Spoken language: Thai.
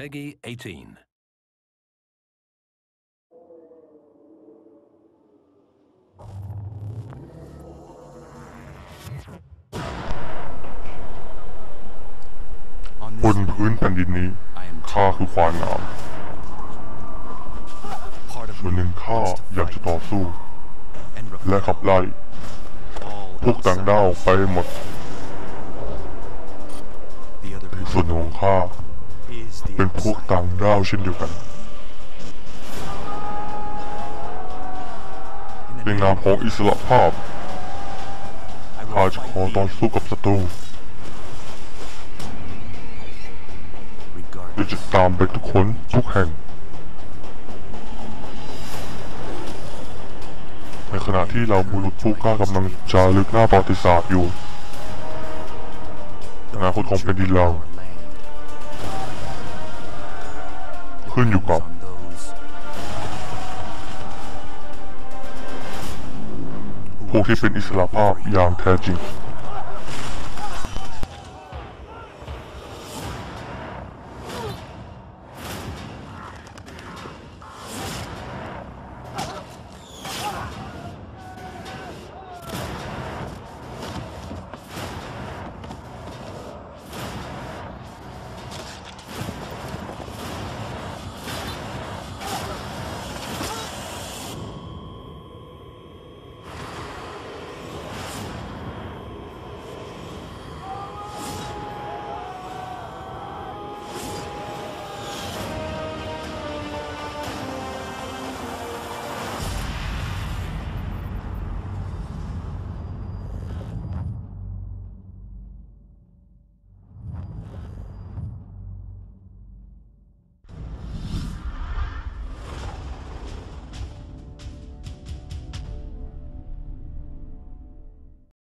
Peggy 18. บนพื้นแผ่นดินนี้ ข้าคือควานน้ำส่วนหนึ่งข้าอยากจะต่อสู้และขับไล่พวกต่างด้าวไปหมดส่วนหนึ่งของข้า เป็นพวกต่างด้าวเช่นเดียวกัน ในนามของอิสระภาพข้าจะขอต่อสู้กับศัตรูและจะตามไปทุกคนทุกแห่ง ในขณะที่เราบุรุษผู้กล้ากำลังจารึกหน้าประวัติศาสตร์อยู่อนาคตของแผ่นดินเรา ขึ้นอยู่กับพวกที่เป็นอิสระภาพอย่างแท้จริง